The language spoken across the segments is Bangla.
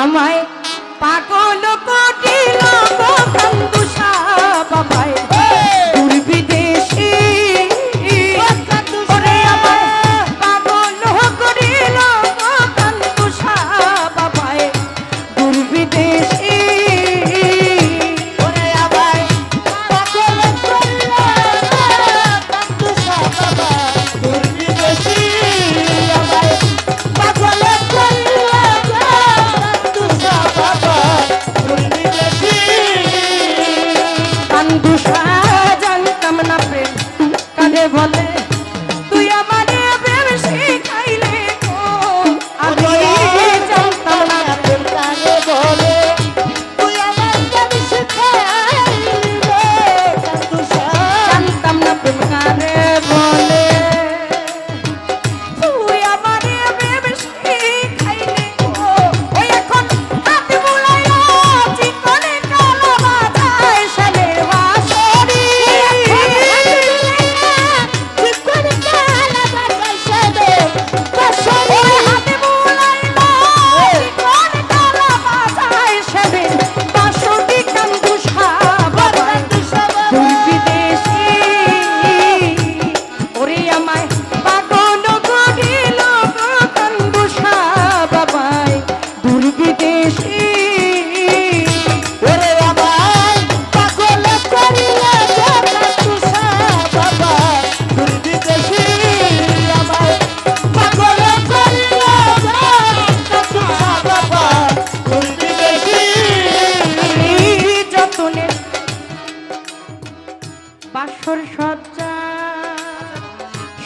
আমায় Vale.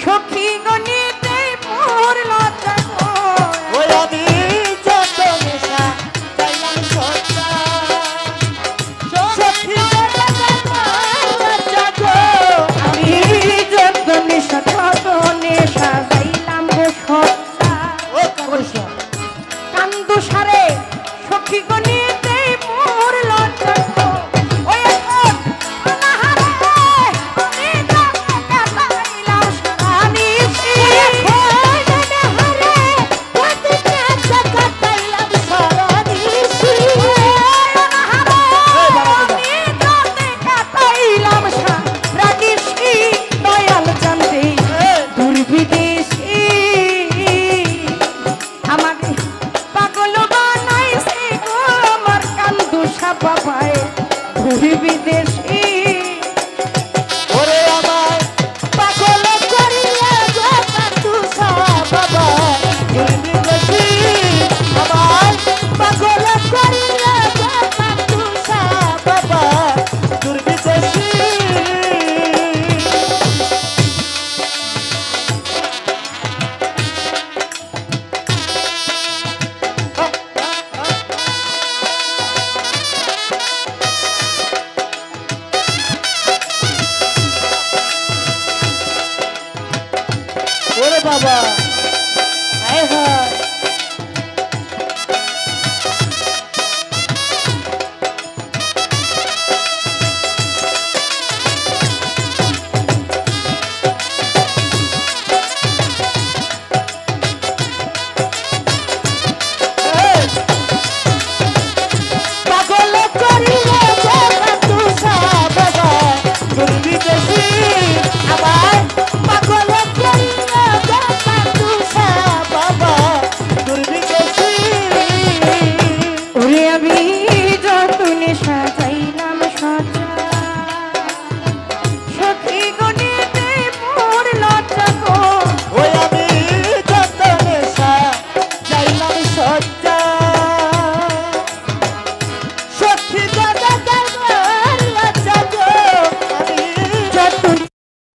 সখী গণিতে বাবা। হ্যাঁ হায়।